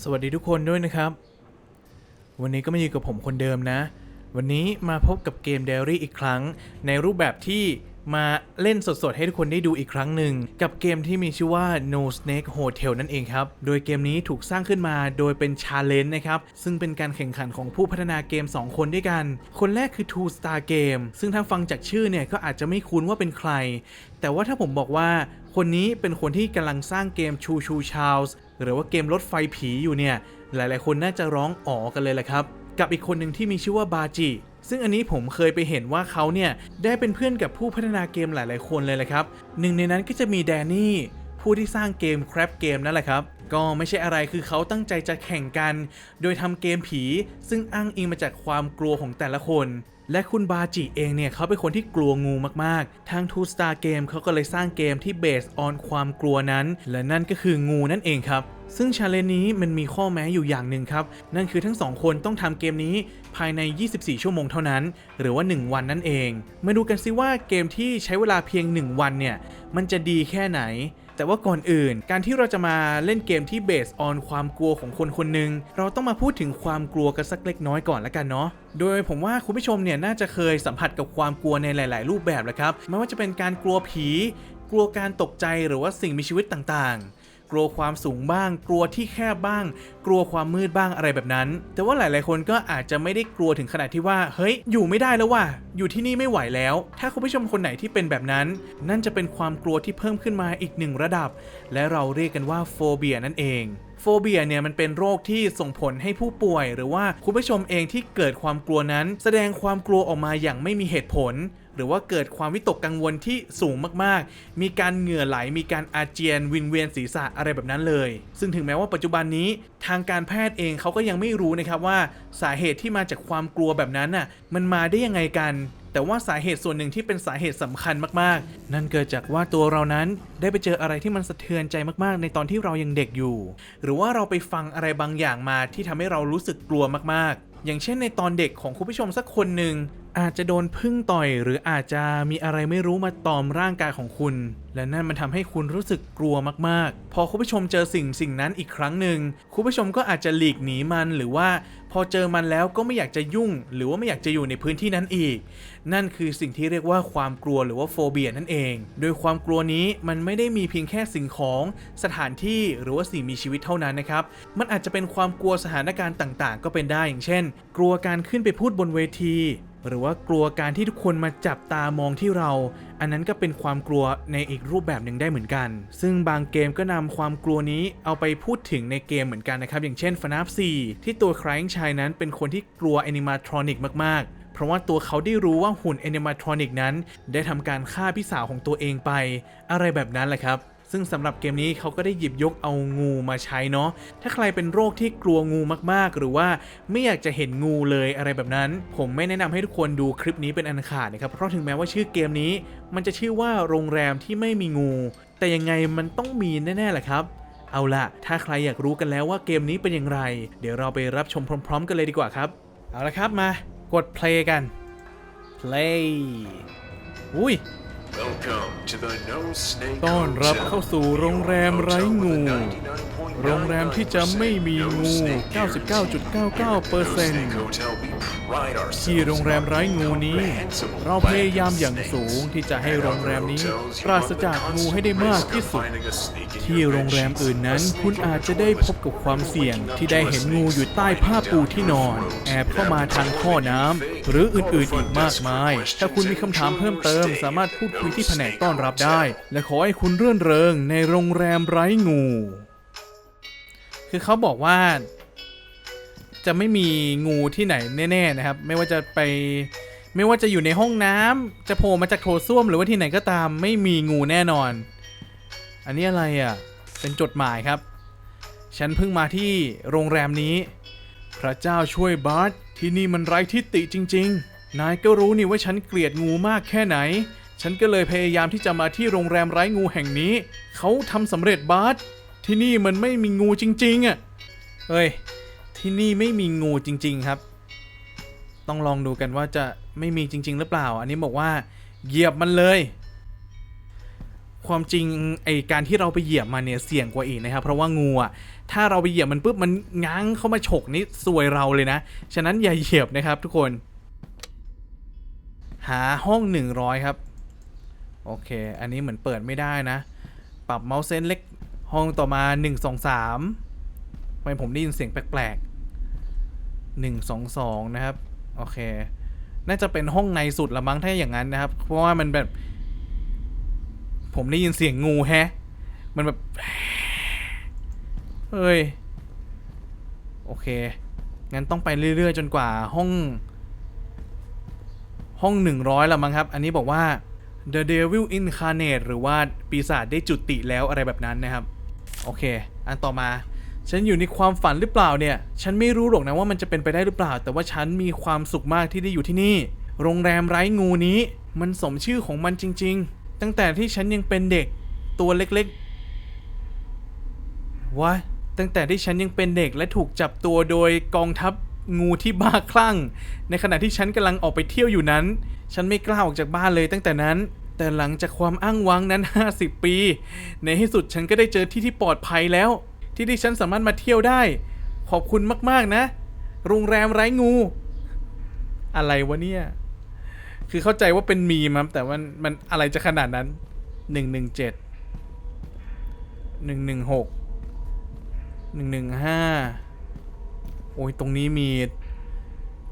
สวัสดีทุกคนด้วยนะครับ วันนี้ก็มาอยู่กับผมคนเดิมนะ วันนี้มาพบกับเกมเดลี่อีกครั้ง ในรูปแบบที่ มาเล่นสดๆ ให้ทุกคนได้ดูอีกครั้งหนึ่ง กับเกมที่มีชื่อว่า No Snake Hotel นั่นเองครับ โดยเกมนี้ถูกสร้างขึ้นมาโดยเป็น Challenge นะครับ ซึ่งเป็นการแข่งขันของผู้พัฒนาเกม 2 คนด้วยกัน คนแรกคือ Two Star Game ซึ่งถ้าฟังจากชื่อเนี่ย ก็อาจจะไม่คุ้นว่าเป็นใคร แต่ว่าถ้าผมบอกว่าคนนี้เป็นคนที่กำลังสร้างเกมชูชูชา s หรือว่าเกมรถไฟผีอยู่เนี่ยหลายๆ คนน่าจะร้องอ๋อกันเลยแหละครับกับอีกคนหนึ่งที่มีชื่อว่าบาจิ ซึ่งอันนี้ผมเคยไปเห็นว่าเขาเนี่ย ได้เป็นเพื่อนกับผู้พัฒนาเกมหลาย ๆ คนเลยแหละครับ หนึ่งในนั้นก็จะมีแดนนี่ ผู้ที่สร้างเกม Crab Game นั่นแหละครับก็ไม่ใช่อะไรคือเขาตั้งใจจะแข่งกัน โดยทำเกมผี ซึ่งอ้างอิงมาจากความกลัวของแต่ละคน และคุณบาจิเองเนี่ยเขาเป็นคนที่กลัวงูมากๆ ทาง Two Star Game เขาก็เลยสร้างเกมที่เบสออนความกลัวนั้น และนั่นก็คืองูนั่นเองครับ ซึ่งชาเลนนี้มันมีข้อแม้อยู่อย่างหนึ่งครับ นั่นคือทั้งสองคนต้องทำเกมนี้ภายใน 24 ชั่วโมงเท่านั้น หรือว่า 1 วันนั่นเอง มาดูกันซิว่าเกมที่ใช้เวลาเพียง 1 วันเนี่ย มันจะดีแค่ไหน แต่ว่าก่อนอื่น การที่เราจะมาเล่นเกมที่เบสออนความกลัวของคนคนหนึ่งเราต้องมาพูดถึงความกลัวกันสักเล็กน้อยก่อนละกันเนาะโดยผมว่าคุณผู้ชมเนี่ยน่าจะเคยสัมผัสกับความกลัวในหลาย ๆ รูปแบบแหละครับไม่ว่าจะเป็นการกลัวผี กลัวการตกใจหรือว่าสิ่งมีชีวิตต่างๆ กลัวความสูงบ้าง กลัวที่แคบบ้าง กลัวความมืดบ้างอะไรแบบนั้น แต่ว่าหลายๆ คนก็อาจจะไม่ได้กลัวถึงขนาดที่ว่า เฮ้ย อยู่ไม่ได้แล้วว่ะอยู่ที่นี่ไม่ไหวแล้ว ถ้าคุณผู้ชมคนไหนที่เป็นแบบนั้น นั่นจะเป็นความกลัวที่เพิ่มขึ้นมาอีกหนึ่งระดับ และเราเรียกกันว่าโฟเบียนั่นเอง โฟเบียเนี่ยมันเป็นโรคที่ส่งผลให้ผู้ป่วย หรือว่าคุณผู้ชมเองที่เกิดความกลัวนั้น แสดงความกลัวออกมาอย่างไม่มีเหตุผล หรือว่าเกิดความวิตกกังวลที่สูงมากๆ มีการเหงื่อไหล มีการอาเจียน วินเวียนศีรษะอะไรแบบนั้นเลย ซึ่งถึงแม้ว่าปัจจุบันนี้ทางการแพทย์เองเขาก็ยังไม่รู้นะครับว่าสาเหตุที่มาจากความกลัวแบบนั้นน่ะมันมาได้ยังไงกัน แต่ว่าสาเหตุส่วนหนึ่งที่เป็นสาเหตุสำคัญมากๆ นั่นเกิดจากว่าตัวเรานั้นได้ไปเจออะไรที่มันสะเทือนใจมากๆ ในตอนที่เรายังเด็กอยู่ หรือว่าเราไปฟังอะไรบางอย่างมาที่ทำให้เรารู้สึกกลัวมากๆ อย่างเช่นในตอนเด็กของคุณผู้ชมสักคนหนึ่ง อาจจะโดนพึ่งต่อย หรืออาจจะมีอะไรไม่รู้มาตอมร่างกายของคุณ และนั่นมันทำให้คุณรู้สึกกลัวมากๆ พอคุณผู้ชมเจอสิ่งสิ่งนั้นอีกครั้งหนึ่งคุณผู้ชมก็อาจจะหลีกหนีมันหรือว่า พอเจอมันแล้วก็ไม่อยากจะยุ่ง หรือว่าไม่อยากจะอยู่ในพื้นที่นั้นอีก นั่นคือสิ่งที่เรียกว่าความกลัวหรือว่าโฟเบียนั่นเอง โดยความกลัวนี้มันไม่ได้มีเพียงแค่สิ่งของสถานที่หรือว่าสิ่งมีชีวิตเท่านั้นนะครับมันอาจจะเป็นความกลัวสถานการณ์ต่าง ๆ ก็เป็นได้อย่างเช่น กลัวการขึ้นไปพูดบนเวที หรือว่ากลัวการที่ทุกคนมาจับตามองที่เรา อันนั้นก็เป็นความกลัวในอีกรูปแบบหนึ่งได้เหมือนกัน ซึ่งบางเกมก็นำความกลัวนี้เอาไปพูดถึงในเกมเหมือนกันนะครับ อย่างเช่น FNAF 4ที่ตัวคลายชายนั้นเป็นคนที่กลัวแอนิมาทรอนิกมากๆเพราะว่าตัวเขาได้รู้ว่าหุ่นแอนิมาทรอนิกนั้น ได้ทำการฆ่าพี่สาวของตัวเองไป อะไรแบบนั้นแหละครับ ซึ่งสำหรับเกมนี้เขาก็ได้หยิบยกเอางูมาใช้เนาะถ้าใครเป็นโรคที่กลัวงูมากๆ หรือว่าไม่อยากจะเห็นงูเลยอะไรแบบนั้น ผมไม่แนะนำให้ทุกคนดูคลิปนี้เป็นอันขาดนะครับเพราะถึงแม้ว่าชื่อเกมนี้ มันจะชื่อว่าโรงแรมที่ไม่มีงู แต่ยังไงมันต้องมีแน่ๆแหละครับเอาล่ะ ถ้าใครอยากรู้กันแล้วว่าเกมนี้เป็นอย่างไร เดี๋ยวเราไปรับชมพร้อม ๆ กันเลยดีกว่าครับ เอาละครับมา กด play กัน play อุ้ย Welcome to the No Snake ต้อนรับ Hotel. เข้าสู่โรงแรมไร้งู Hotel with a 99.99%โรงแรมที่จะไม่มีงู No snake guarantee. 99.99% Here at the No Snake Hotel, we pride ourselves ที่โรงแรมไร้งูนี้ comprehensive เราพยายามอย่างสูงที่จะให้โรงแรมนี้ ปราศจากงูให้ได้มากที่สุด ที่โรงแรมอื่นนั้น คุณอาจจะได้พบกับความเสี่ยงที่ได้เห็นงูอยู่ใต้ผ้าปูที่นอน แอบเข้ามาทางท่อน้ำหรืออื่นๆอีกมากมาย ถ้าคุณมีคำถามเพิ่มเติม สามารถพูดคุยที่แผนกต้อนรับได้ และขอให้คุณเรื่อนเริงในโรงแรมไร้งู คือเขาบอกว่า จะไม่มีงูที่ไหนแน่ๆนะครับ ไม่ว่าจะไป ไม่ว่าจะอยู่ในห้องน้ำจะโผล่มาจากโถส้วมหรือว่าที่ไหนก็ตาม ไม่มีงูแน่นอน อันนี้อะไรอะ เป็นจดหมายครับ ฉันเพิ่งมาที่โรงแรมนี้ พระเจ้าช่วยบาร์ตที่นี่มันไร้ทิฏฐิจริง ๆ นายก็รู้นี่ว่าฉันเกลียดงูมากแค่ไหน ฉันก็เลยพยายามที่จะมาที่โรงแรมไร้งูแห่งนี้ เขาทำสำเร็จบาร์ตที่นี่มันไม่มีงูจริงๆอะเฮ้ย ที่นี่ไม่มีงูจริง ๆ ครับ ต้องลองดูกันว่าจะไม่มีจริง ๆ หรือเปล่า อันนี้บอกว่าเหยียบมันเลย ความจริงไอการที่เราไปเหยียบมันเนี่ยเสี่ยงกว่าอีกนะครับ เพราะว่างูอะถ้าเราไปเหยียบมันปุ๊บมันง้างเข้ามาฉกนี่ซวยเราเลยนะ ฉะนั้นอย่าเหยียบนะครับทุกคน หาห้อง 100 ครับ โอเค อันนี้เหมือนเปิดไม่ได้นะ ปรับเมาส์เซนเล็กห้องต่อมา 1 2 3ทำไมผมได้ยินเสียงแปลกๆ 1 2 2นะครับ โอเค น่าจะเป็นห้องในสุดละมั้งถ้าอย่างนั้นนะครับ เพราะว่ามันแบบ ผมได้ยินเสียงงูแฮะ มันแบบเฮ้ย โอเค งั้นต้องไปเรื่อยๆ จนกว่าห้อง ห้อง100ละมั้งครับ อันนี้บอกว่า The Devil Incarnate หรือว่าปีศาจได้จุติแล้วอะไรแบบนั้นนะครับ โอเค อันต่อมา ฉันอยู่ในความฝันหรือเปล่าเนี่ย ฉันไม่รู้หรอกนะว่ามันจะเป็นไปได้หรือเปล่า แต่ว่าฉันมีความสุขมากที่ได้อยู่ที่นี่ โรงแรมไร้งูนี้ มันสมชื่อของมันจริง ๆ ตั้งแต่ที่ฉันยังเป็นเด็ก ตัวเล็กๆวะตั้งแต่ที่ฉันยังเป็นเด็กและถูกจับตัวโดยกองทัพงูที่บ้าคลั่ง ในขณะที่ฉันกำลังออกไปเที่ยวอยู่นั้น ฉันไม่กล้าออกจากบ้านเลยตั้งแต่นั้น แต่หลังจากความอ้างว้างนั้น 50 ปี ในที่สุดฉันก็ได้เจอที่ที่ปลอดภัยแล้ว ที่ที่ฉันสามารถมาเที่ยวได้ ขอบคุณมากๆนะ โรงแรมไร้งู อะไรวะเนี่ย คือเข้าใจว่าเป็นมีมครับแต่มันมันอะไรจะขนาดนั้น117 116 115โอ้ยตรงนี้มี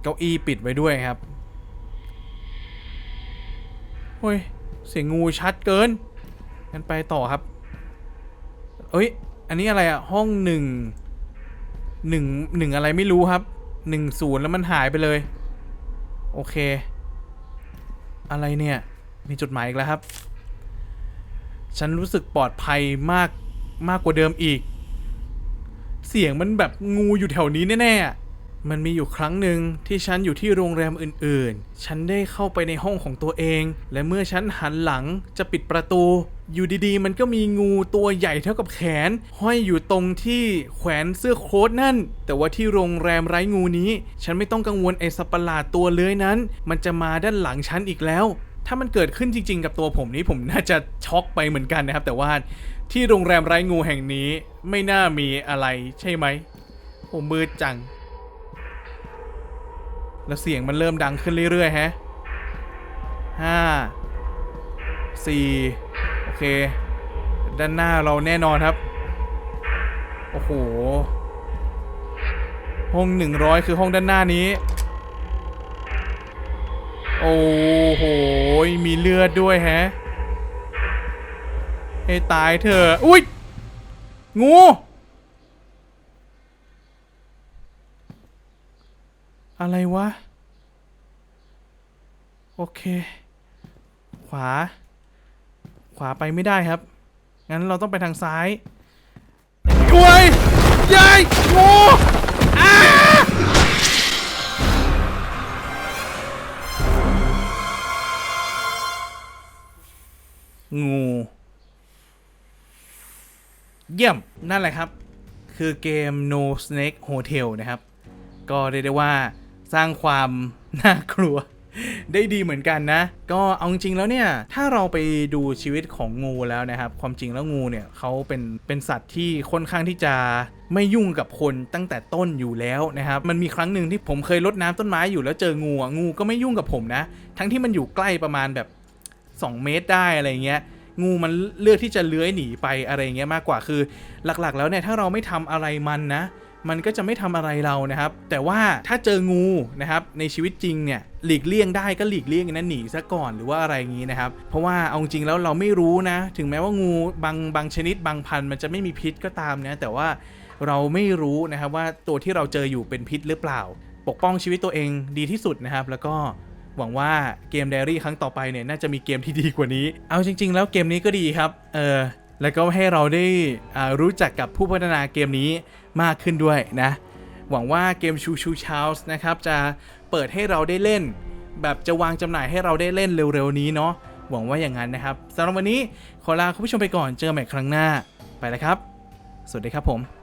เก้าอี้ปิดไว้ด้วยครับโอ้ยเสียงงูชัดเกินงั้นไปต่อครับ เอ้ย อันนี้อะไรอะห้องหนึ่งหนึ่งหนึ่งอะไรไม่รู้ครับหนึ่งศูนย์แล้วมันหายไปเลย โอเค อะไรเนี่ย มีจดหมายอีกแล้วครับ ฉันรู้สึกปลอดภัยมากมากกว่าเดิมอีก เสียงมันแบบงูอยู่แถวนี้แน่ๆอะมันมีอยู่ครั้งหนึ่งที่ฉันอยู่ที่โรงแรมอื่นๆ ฉันได้เข้าไปในห้องของตัวเอง และเมื่อฉันหันหลังจะปิดประตู อยู่ดีๆ มันก็มีงูตัวใหญ่เท่ากับแขน ห้อยอยู่ตรงที่แขวนเสื้อโค้ทนั่น แต่ว่าที่โรงแรมไร้งูนี้ ฉันไม่ต้องกังวลไอ้สัประหลาดตัวเลื้อยนั้น มันจะมาด้านหลังฉันอีกแล้ว ถ้ามันเกิดขึ้นจริง ๆ กับตัวผมนี้ผมน่าจะช็อกไปเหมือนกันนะครับ แต่ว่าที่โรงแรมไร้งูแห่งนี้ไม่น่ามีอะไรใช่ไหมโอ้มืดจัง แล้วเสียงมันเริ่มดังขึ้นเรื่อยๆฮะห้าสี่ อเค ด้านหน้าเราแน่นอนครับ โอ้โห ห้องหนึ่งร้อยคือห้องด้านหน้านี้ โอ้โห มีเลือดด้วยแฮะ ให้ตายเถอะ อุ้ย งูอะไรวะ โอเค ขวา ขวาไปไม่ได้ครับ งั้นเราต้องไปทางซ้ายอุ้ยยายงูอ้างู เยี่ยม นั่นแหละครับ คือเกม No Snake Hotel นะครับ ก็เรียกได้ว่าสร้างความน่ากลัว ได้ดีเหมือนกันนะ ก็เอาจริงๆแล้วเนี่ย ถ้าเราไปดูชีวิตของงูแล้วนะครับ ความจริงแล้วงูเนี่ยเขาเป็นเป็นสัตว์ที่ค่อนข้างที่จะไม่ยุ่งกับคนตั้งแต่ต้นอยู่แล้วนะครับ มันมีครั้งหนึ่งที่ผมเคยรดน้ำต้นไม้อยู่แล้วเจองูงูก็ไม่ยุ่งกับผมนะ ทั้งที่มันอยู่ใกล้ประมาณแบบ 2 เมตรได้อะไรเงี้ยงูมันเลือกที่จะเลื้อยหนีไปอะไรเงี้ยมากกว่าคือ หลักๆ แล้วเนี่ยถ้าเราไม่ทำอะไรมันนะ มันก็จะไม่ทำอะไรเรานะครับ แต่ว่าถ้าเจองูนะครับในชีวิตจริงเนี่ย หลีกเลี่ยงได้ก็หลีกเลี่ยงนะหนีซะก่อนหรือว่าอะไรอย่างนี้นะครับ เพราะว่าเอาจริงแล้วเราไม่รู้นะ ถึงแม้ว่างูบางบางชนิดบางพันธุ์มันจะไม่มีพิษก็ตามนะแต่ว่าเราไม่รู้นะครับว่าตัวที่เราเจออยู่เป็นพิษหรือเปล่า ปกป้องชีวิตตัวเองดีที่สุดนะครับ แล้วก็หวังว่าเกม Diary ครั้งต่อไปเนี่ยน่าจะมีเกมที่ดีกว่านี้ เอาจริง ๆ แล้วเกมนี้ก็ดีครับ เออแล้วก็ให้เราได้รู้จักกับผู้พัฒนาเกมนี้มากขึ้นด้วยนะ หวังว่าเกมชูชูชาส์นะครับจะเปิดให้เราได้เล่น แบบจะวางจำหน่ายให้เราได้เล่นเร็วๆนี้เนาะหวังว่าอย่างนั้นนะครับสำหรับวันนี้ขอลาคุณผู้ชมไปก่อนเจอกันใหม่ครั้งหน้าไปแล้วครับ สวัสดีครับผม